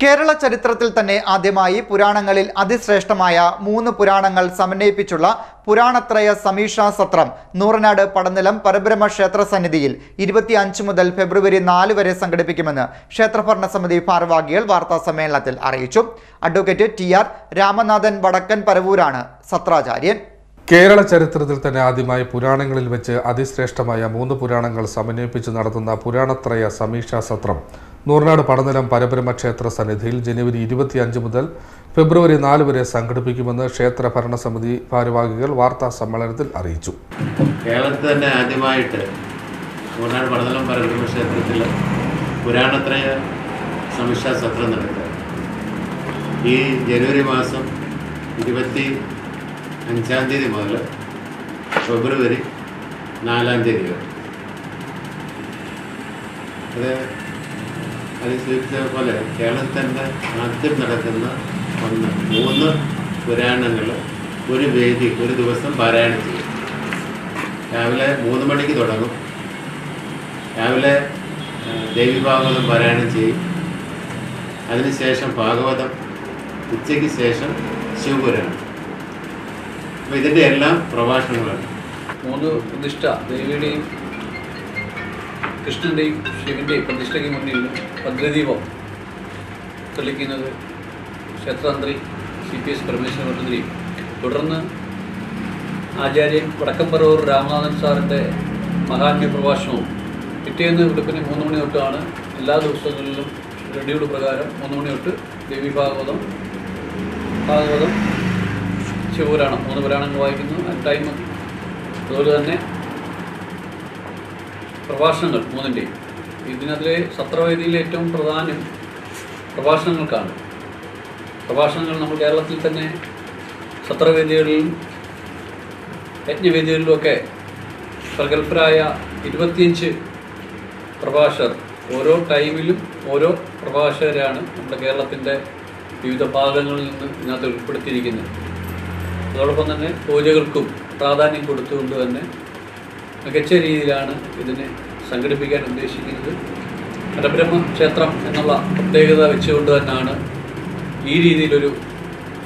കേരള ചരിത്രത്തിൽ തന്നെ ആദ്യമായി പുരാണങ്ങളിൽ അതിശ്രേഷ്ഠമായ മൂന്ന് പുരാണങ്ങൾ സമന്വയിപ്പിച്ചുള്ള പുരാണത്രയ സമീക്ഷാ സത്രം നൂറനാട് പടനിലം പരബ്രഹ്മ ക്ഷേത്ര സന്നിധിയിൽ ഇരുപത്തിയഞ്ച് മുതൽ ഫെബ്രുവരി നാല് വരെ സംഘടിപ്പിക്കുമെന്ന് ക്ഷേത്രഭരണ സമിതി ഭാരവാഹികൾ വാർത്താ സമ്മേളനത്തിൽ അറിയിച്ചു. അഡ്വക്കേറ്റ് ടി ആർ രാമനാഥൻ വടക്കൻ പരവൂരാണ് സത്രാചാര്യൻ. കേരള ചരിത്രത്തിൽ തന്നെ ആദ്യമായി പുരാണങ്ങളിൽ വെച്ച് അതിശ്രേഷ്ഠമായ മൂന്ന് പുരാണങ്ങൾ സമന്വയിപ്പിച്ച് നടത്തുന്ന പുരാണത്രയ സമീക്ഷാ സത്രം നൂറിനാട് പടനിലം പരബ്രഹ്മ ക്ഷേത്ര സന്നിധിയിൽ ജനുവരി ഇരുപത്തിയഞ്ച് മുതൽ ഫെബ്രുവരി നാല് വരെ സംഘടിപ്പിക്കുമെന്ന് ക്ഷേത്ര ഭരണസമിതി ഭാരവാഹികൾ വാർത്താ സമ്മേളനത്തിൽ അറിയിച്ചു. കേരളത്തിൽ തന്നെ ആദ്യമായിട്ട് നൂറിനാട് പടനിലം പരബ്രഹ്മ ക്ഷേത്രത്തിൽ പുരാണത്രയ സമീക്ഷാ സത്രം നടക്കുക. ഈ ജനുവരി മാസം ഇരുപത്തി അഞ്ചാം തീയതി മുതൽ ഫെബ്രുവരി നാലാം തീയതി വരെ. അത് അത് കേരളത്തിന്റെ ആദ്യം നടക്കുന്ന ഒന്ന് മൂന്ന് പുരാണങ്ങൾ ഒരു വേദി ഒരു ദിവസം പാരായണം ചെയ്യും. രാവിലെ മൂന്ന് മണിക്ക് തുടങ്ങും. രാവിലെ ദേവിഭാഗവതം ദേവി ഭാഗവതം പാരായണം ചെയ്യും. അതിനുശേഷം ഭാഗവതം ഉച്ചയ്ക്ക് ശേഷം ശിവപുരാണം. അപ്പോൾ ഇതിന്റെ എല്ലാം പ്രഭാഷണങ്ങളാണ്. മൂന്ന് പ്രതിഷ്ഠ ദേവിയുടെയും കൃഷ്ണന്റെയും ശിവന്റെയും പ്രതിഷ്ഠയ്ക്ക് മുന്നിൽ ഭദ്രദീപം തെളിക്കുന്നത് ക്ഷേത്രതന്ത്രി സി പി എസ് പരമേശ്വര ഭട്ടതിരിയും തുടർന്ന് ആചാര്യൻ വടക്കംപറവൂർ രാമനാഥൻ സാറിന്റെ മഹാത്മ്യ പ്രഭാഷണവും പിറ്റേന്ന് വെളുപ്പിന് മൂന്ന് മണി തൊട്ടാണ് എല്ലാ ദിവസങ്ങളിലും ഷെഡ്യൂൾ പ്രകാരം മൂന്ന് മണി തൊട്ട് ദേവി ഭാഗവതം ഭാഗവതം ശിവപുരാണം മൂന്ന് പുരാണങ്ങൾ വായിക്കുന്നു. ആ ടൈം അതുപോലെ തന്നെ പ്രഭാഷണങ്ങൾ മൂന്നിന്റെയും ഇതിനതിലെ സത്രവേദിയിലെ ഏറ്റവും പ്രധാനം പ്രഭാഷണങ്ങൾക്കാണ്. പ്രഭാഷണങ്ങൾ നമ്മൾ കേരളത്തിൽ തന്നെ സത്രവേദികളിലും യജ്ഞവേദികളിലുമൊക്കെ പ്രഗത്ഭരായ ഇരുപത്തിയഞ്ച് പ്രഭാഷകർ ഓരോ ടൈമിലും ഓരോ പ്രഭാഷകരാണ് നമ്മുടെ കേരളത്തിന്റെ വിവിധ ഭാഗങ്ങളിൽ നിന്ന് ഇതിനകത്ത് ഉൾപ്പെടുത്തിയിരിക്കുന്നത്. അതോടൊപ്പം തന്നെ പൂജകൾക്കും പ്രാധാന്യം കൊടുത്തുകൊണ്ട് തന്നെ മികച്ച രീതിയിലാണ് ഇതിനെ സംഘടിപ്പിക്കാൻ ഉദ്ദേശിക്കുന്നത്. പരബ്രഹ്മ ക്ഷേത്രം എന്നുള്ള പ്രത്യേകത വെച്ചുകൊണ്ട് തന്നെയാണ് ഈ രീതിയിലൊരു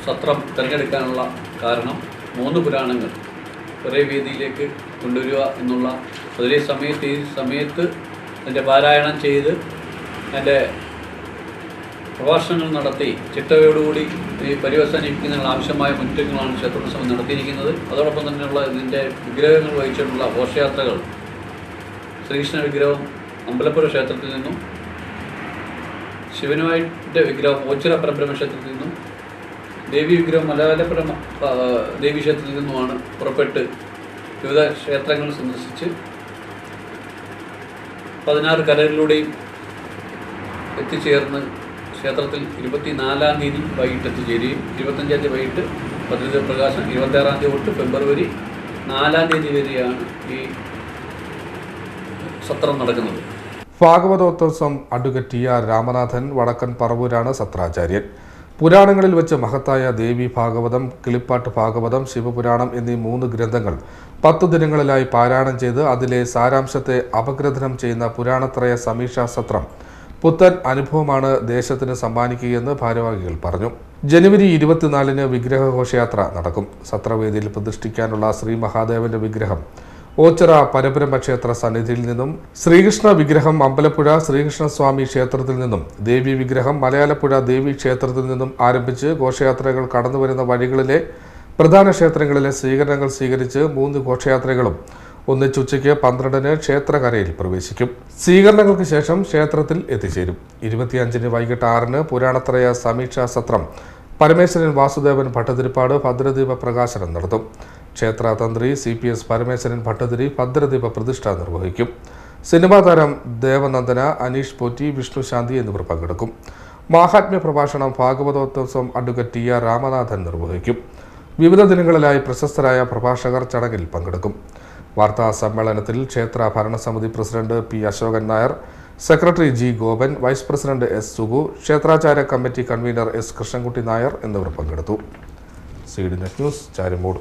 സത്രം തിരഞ്ഞെടുക്കാനുള്ള കാരണം മൂന്ന് പുരാണങ്ങൾ ഒരേ വേദിയിലേക്ക് കൊണ്ടുവരിക എന്നുള്ള ഒരേ സമയത്ത് ഈ സമയത്ത് അതിന്റെ പാരായണം ചെയ്ത് അതിന്റെ പ്രഭാഷണങ്ങൾ നടത്തി ചിട്ടയോടുകൂടി ഈ പര്യവസാനിപ്പിക്കുന്നതിനുള്ള ആവശ്യമായ മുന്നൊരുക്കങ്ങളാണ് ക്ഷേത്രോത്സവം നടത്തിയിരിക്കുന്നത്. അതോടൊപ്പം തന്നെയുള്ള ഇതിന്റെ വിഗ്രഹങ്ങൾ വഹിച്ചിട്ടുള്ള ഘോഷയാത്രകൾ. ശ്രീകൃഷ്ണ വിഗ്രഹം അമ്പലപ്പുഴ ക്ഷേത്രത്തിൽ നിന്നും ശിവനുമായിട്ട് വിഗ്രഹം ഓച്ചിറ പരബ്രഹ്മ ക്ഷേത്രത്തിൽ നിന്നും ദേവി വിഗ്രഹം മലയാളപുരം ദേവി ക്ഷേത്രത്തിൽ നിന്നുമാണ് പുറപ്പെട്ട് വിവിധ ക്ഷേത്രങ്ങൾ സന്ദർശിച്ച് പതിനാറ് കരകളിലൂടെയും എത്തിച്ചേർന്ന് ക്ഷേത്രത്തിൽ ഇരുപത്തിനാലാം തീയതി വൈകിട്ട് എത്തിച്ചേരുകയും ഇരുപത്തഞ്ചാം തീയതി വൈകിട്ട് പദ്ധതി പ്രകാശം ഇരുപത്താറാം തീയതി തൊട്ട് ഫെബ്രുവരി നാലാം തീയതി വരെയാണ് ഈ സത്രം നടക്കുന്നത്. ഭാഗവതോത്സവം അഡ്വക്കേറ്റ് ടി ആർ രാമനാഥൻ വടക്കൻ പറവൂരാണ് സത്രാചാര്യൻ. പുരാണങ്ങളിൽ വെച്ച് മഹത്തായ ദേവി ഭാഗവതം കിളിപ്പാട്ട് ഭാഗവതം ശിവപുരാണം എന്നീ മൂന്ന് ഗ്രന്ഥങ്ങൾ പത്തു ദിനങ്ങളിലായി പാരായണം ചെയ്ത് അതിലെ സാരാംശത്തെ അപഗ്രഥനം ചെയ്യുന്ന പുരാണത്രയ സമീക്ഷാ സത്രം പുത്തൻ അനുഭവമാണ് ദേശത്തിന് സമ്മാനിക്കുകയെന്ന് ഭാരവാഹികൾ പറഞ്ഞു. ജനുവരി ഇരുപത്തിനാലിന് വിഗ്രഹഘോഷയാത്ര നടക്കും. സത്രവേദിയിൽ പ്രതിഷ്ഠിക്കാനുള്ള ശ്രീ മഹാദേവന്റെ വിഗ്രഹം ഓച്ചിറ പരബ്രഹ്മ ക്ഷേത്ര സന്നിധിയിൽ നിന്നും ശ്രീകൃഷ്ണ വിഗ്രഹം അമ്പലപ്പുഴ ശ്രീകൃഷ്ണസ്വാമി ക്ഷേത്രത്തിൽ നിന്നും ദേവി വിഗ്രഹം മലയാളപ്പുഴ ദേവി ക്ഷേത്രത്തിൽ നിന്നും ആരംഭിച്ച് ഘോഷയാത്രകൾ കടന്നുവരുന്ന വഴികളിലെ പ്രധാന ക്ഷേത്രങ്ങളിലെ സ്വീകരണങ്ങൾ സ്വീകരിച്ച് മൂന്ന് ഘോഷയാത്രകളും ഒന്നിച്ചുച്ചയ്ക്ക് പന്ത്രണ്ടിന് ക്ഷേത്രകരയിൽ പ്രവേശിക്കും. സ്വീകരണങ്ങൾക്ക് ശേഷം ക്ഷേത്രത്തിൽ എത്തിച്ചേരും. ഇരുപത്തിയഞ്ചിന് വൈകിട്ട് ആറിന് പുരാണത്രയ സമീക്ഷാ സത്രം. പരമേശ്വരൻ വാസുദേവൻ ഭട്ടതിരിപ്പാട് ഭദ്രദീപ പ്രകാശനം നടത്തും. ക്ഷേത്ര തന്ത്രി C P S Parameswaran Bhattathiri ഭദ്രദീപ പ്രതിഷ്ഠ നിർവഹിക്കും. സിനിമാ താരം ദേവനന്ദന അനീഷ് പോറ്റി വിഷ്ണുശാന്തി എന്നിവർ പങ്കെടുക്കും. മാഹാത്മ്യ പ്രഭാഷണം ഭാഗവതോത്സവം അഡ്വക്കേറ്റ് ടി ആർ രാമനാഥൻ നിർവഹിക്കും. വിവിധ ദിനങ്ങളിലായി പ്രശസ്തരായ പ്രഭാഷകർ ചടങ്ങിൽ പങ്കെടുക്കും. വാർത്താ സമ്മേളനത്തിൽ ക്ഷേത്ര ഭരണസമിതി president P Ashokan Nair secretary G Gopan vice president S Sugu ക്ഷേത്രാചാര committee convener S Krishnankutty Nair എന്നിവർ പങ്കെടുത്തു. C D net news Charimoodu.